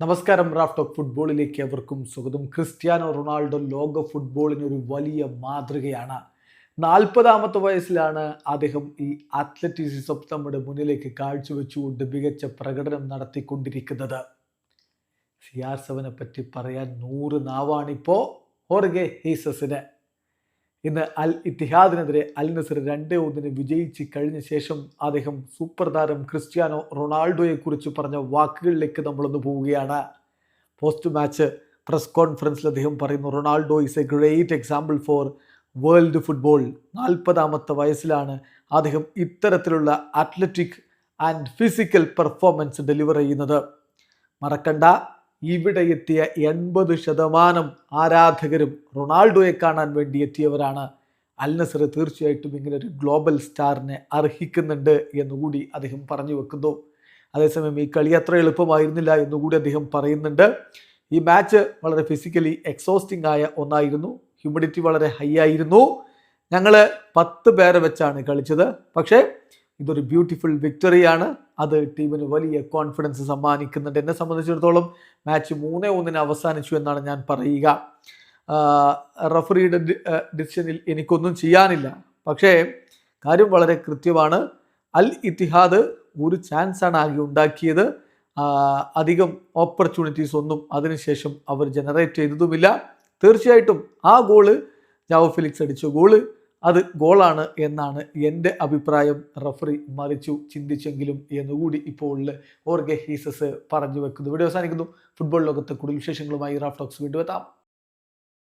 നമസ്കാരം raft of ഫുട്ബോളിലേക്ക് അവർക്കും സ്വാഗതം. ക്രിസ്ത്യാനോ റൊണാൾഡോ ലോക ഫുട്ബോളിന് ഒരു വലിയ മാതൃകയാണ്. നാൽപ്പതാമത്തെ വയസ്സിലാണ് അദ്ദേഹം ഈ അത്ലറ്റിസിസം നമ്മുടെ മുന്നിലേക്ക് കാഴ്ചവെച്ചുകൊണ്ട് മികച്ച പ്രകടനം നടത്തിക്കൊണ്ടിരിക്കുന്നത്. സിയാർ ആർ സെവനെ പറ്റി പറയാൻ നൂറ് നാവാണിപ്പോ. ഹോർഗെ ഹീസസിന്. ഇന്ന് അൽ ഇത്തിഹാദിനെതിരെ അൽ നസർ രണ്ട് ഒന്നിന് വിജയിച്ച് കഴിഞ്ഞ ശേഷം അദ്ദേഹം സൂപ്പർ താരം ക്രിസ്ത്യാനോ റൊണാൾഡോയെക്കുറിച്ച് പറഞ്ഞ വാക്കുകളിലേക്ക് നമ്മളൊന്ന് പോവുകയാണ്. പോസ്റ്റ് മാച്ച് പ്രസ് കോൺഫറൻസിൽ അദ്ദേഹം പറയുന്നു Ronaldo is a great example for world football നാൽപ്പതാമത്തെ വയസ്സിലാണ് അദ്ദേഹം ഇത്തരത്തിലുള്ള athletic and physical performance deliver ചെയ്യുന്നത്. മറക്കണ്ട. ഇവിടെ എത്തിയ എൺപത് ശതമാനം ആരാധകരും റൊണാൾഡോയെ കാണാൻ വേണ്ടി എത്തിയവരാണ്. അൽ നസർ തീർച്ചയായിട്ടും ഇങ്ങനെ ഒരു ഗ്ലോബൽ സ്റ്റാറിനെ അർഹിക്കുന്നുണ്ട് എന്നുകൂടി അദ്ദേഹം പറഞ്ഞു വെക്കുന്നു. അതേസമയം ഈ കളി അത്ര എളുപ്പമായിരുന്നില്ല എന്നുകൂടി അദ്ദേഹം പറയുന്നുണ്ട്. ഈ മാച്ച് വളരെ ഫിസിക്കലി എക്സോസ്റ്റിംഗ് ആയ ഒന്നായിരുന്നു. ഹ്യൂമിഡിറ്റി വളരെ ഹൈ ആയിരുന്നു. ഞങ്ങൾ പത്ത് പേരെ വെച്ചാണ് കളിച്ചത്. പക്ഷേ ഇതൊരു ബ്യൂട്ടിഫുൾ വിക്ടറിയാണ് അത് ടീമിന് വലിയ കോൺഫിഡൻസ് സമ്മാനിക്കുന്നുണ്ട്. എന്നെ സംബന്ധിച്ചിടത്തോളം മാച്ച് മൂന്നേ ഒന്നിന് അവസാനിച്ചു എന്നാണ് ഞാൻ പറയുക. റഫറിയുടെ ഡിസിഷനിൽ എനിക്കൊന്നും ചെയ്യാനില്ല. പക്ഷേ കാര്യം വളരെ കൃത്യമാണ്. അൽ ഇത്തിഹാദ് ഒരു ചാൻസാണ് ആകെ ഉണ്ടാക്കിയത്. അധികം ഓപ്പർച്യൂണിറ്റീസ് ഒന്നും അതിനുശേഷം അവർ ജനറേറ്റ് ചെയ്തതുമില്ല. തീർച്ചയായിട്ടും ആ ഗോൾ ജാവോ ഫിലിക്സ് അടിച്ച ഗോൾ അത് ഗോളാണ് എന്നാണ് എന്റെ അഭിപ്രായം. റഫറി മറിച്ചു ചിന്തിച്ചെങ്കിലും എന്നുകൂടി ഇപ്പോൾ ഓർഗെ ഹീസസ് പറഞ്ഞു വെക്കുന്നു. വീഡിയോ അവസാനിക്കുന്നു. ഫുട്ബോൾ ലോകത്തെ കൂടുതൽ വിശേഷങ്ങളുമായി റാഫ്ടോക്സ് വീണ്ടും എത്താം.